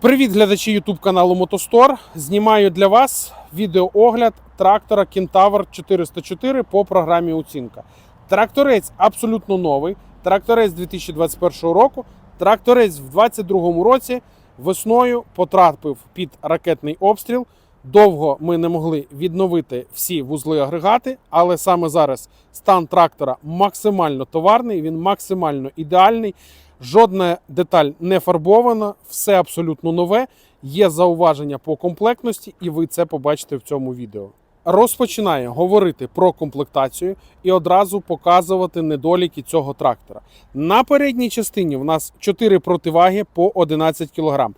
Привіт, глядачі YouTube каналу Мотостор. Знімаю для вас відеоогляд трактора Кентавр 404 по програмі оцінка. Тракторець абсолютно новий. Тракторець 2021 року. Тракторець в 2022 році весною потрапив під ракетний обстріл. Довго ми не могли відновити всі вузли агрегати, але саме зараз стан трактора максимально товарний, він максимально ідеальний. Жодна деталь не фарбована, все абсолютно нове. Є зауваження по комплектності, і ви це побачите в цьому відео. Розпочинає говорити про комплектацію і одразу показувати недоліки цього трактора. На передній частині в нас 4 противаги по 11 кг.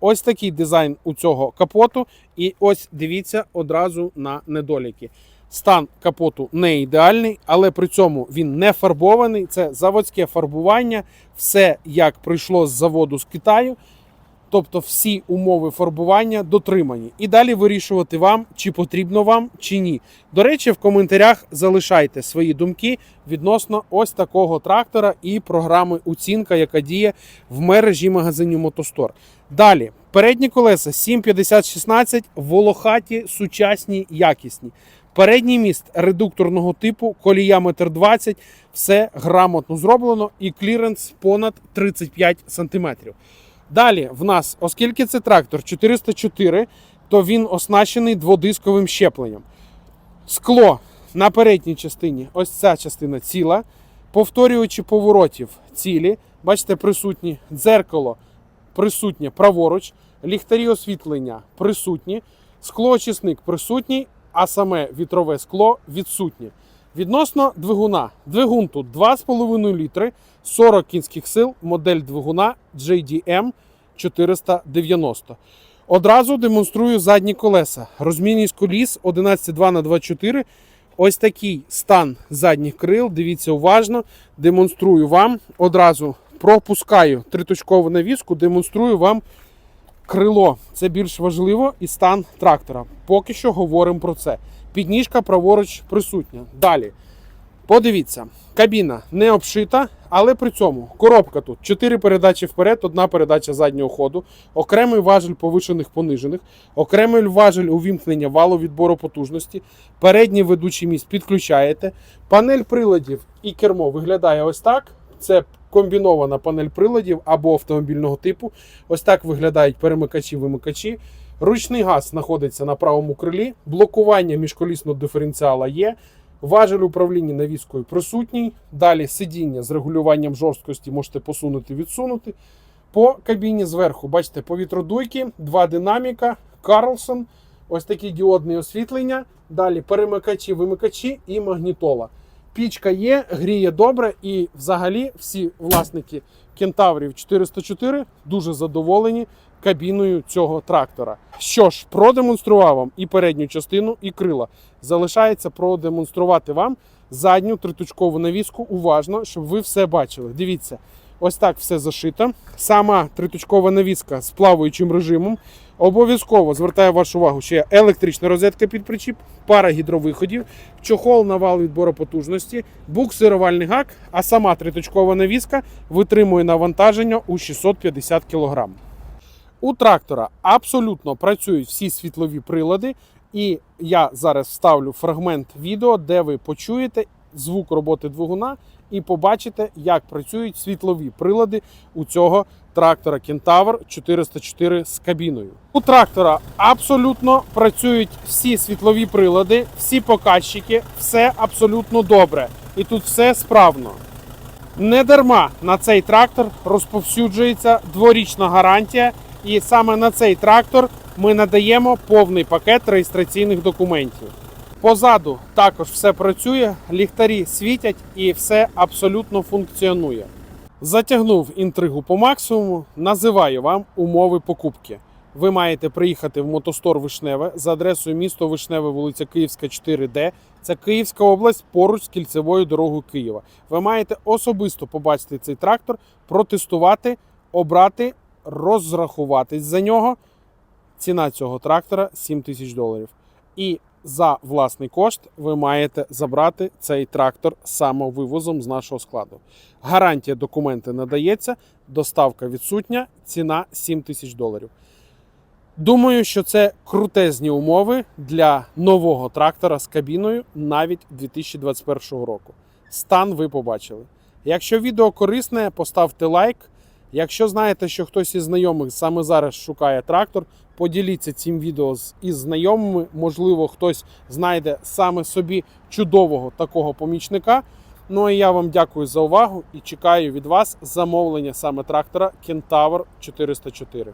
Ось такий дизайн у цього капоту. І ось дивіться одразу на недоліки. Стан капоту не ідеальний, але при цьому він не фарбований. Це заводське фарбування, все як прийшло з заводу з Китаю. Тобто всі умови фарбування дотримані. І далі вирішувати вам, чи потрібно вам, чи ні. До речі, в коментарях залишайте свої думки відносно ось такого трактора і програми оцінка, яка діє в мережі магазинів Мотостор. Далі, передні колеса 750-16, волохаті, сучасні, якісні. Передній міст редукторного типу, колія 1,20 м, все грамотно зроблено і кліренс понад 35 см. Далі в нас, оскільки це трактор 404, то він оснащений дводисковим щепленням. Скло на передній частині, ось ця частина ціла. Повторюючи поворотів цілі, бачите, присутні дзеркало присутнє праворуч, ліхтарі освітлення присутні, склоочисник присутній, а саме вітрове скло відсутнє. Відносно двигуна. Двигун тут 2,5 літри, 40 кінських сил, модель двигуна JDM 490. Одразу демонструю задні колеса. Розмірність коліс 11,2 на 24. Ось такий стан задніх крил. Дивіться уважно. Демонструю вам. Одразу пропускаю триточкову навіску, демонструю вам крило. Це більш важливо і стан трактора. Поки що говоримо про це. Підніжка праворуч присутня. Далі. Подивіться, кабіна не обшита, але при цьому коробка тут 4 передачі вперед, одна передача заднього ходу, окремий важель повишених понижених, окремий важель увімкнення валу відбору потужності, передній ведучий міст підключаєте. Панель приладів і кермо виглядає ось так. Це комбінована панель приладів або автомобільного типу. Ось так виглядають перемикачі-вимикачі. Ручний газ знаходиться на правому крилі, блокування міжколісного диференціала є. Важель управління навіскою присутній. Далі сидіння з регулюванням жорсткості можете посунути відсунути. По кабіні зверху, бачите, повітродуйки, два динаміка, Карлсон, ось такі діодні освітлення. Далі перемикачі, вимикачі і магнітола. Пічка є, гріє добре, і взагалі всі власники кентаврів 404 дуже задоволені кабіною цього трактора. Що ж, продемонстрував вам і передню частину, і крила. Залишається продемонструвати вам задню триточкову навіску уважно, щоб ви все бачили. Дивіться, ось так все зашито. Сама триточкова навіска з плаваючим режимом. Обов'язково звертаю вашу увагу, що є електрична розетка під причіп, пара гідровиходів, чохол на вал відбору потужності, буксирувальний гак, а сама триточкова навіска витримує навантаження у 650 кг. У трактора абсолютно працюють всі світлові прилади, і я зараз вставлю фрагмент відео, де ви почуєте звук роботи двигуна і побачите, як працюють світлові прилади у цього трактора Кентавр 404 з кабіною. У трактора абсолютно працюють всі світлові прилади, всі показчики, все абсолютно добре. І тут все справно. Не дарма на цей трактор розповсюджується дворічна гарантія, і саме на цей трактор ми надаємо повний пакет реєстраційних документів. Позаду також все працює, ліхтарі світять і все абсолютно функціонує. Затягнув інтригу по максимуму, називаю вам умови покупки. Ви маєте приїхати в мотостор Вишневе за адресою місто Вишневе, вулиця Київська, 4Д. Це Київська область поруч з кільцевою дорогою Києва. Ви маєте особисто побачити цей трактор, протестувати, обрати, розрахуватись за нього. Ціна цього трактора 7 тисяч доларів. І за власний кошт ви маєте забрати цей трактор самовивозом з нашого складу. Гарантія документи надається, доставка відсутня, ціна 7 тисяч доларів. Думаю, що це крутезні умови для нового трактора з кабіною навіть 2021 року. Стан ви побачили. Якщо відео корисне, поставте лайк. Якщо знаєте, що хтось із знайомих саме зараз шукає трактор, поділіться цим відео з із знайомими. Можливо, хтось знайде саме собі чудового такого помічника. Ну а я вам дякую за увагу і чекаю від вас замовлення саме трактора Кентавр 404.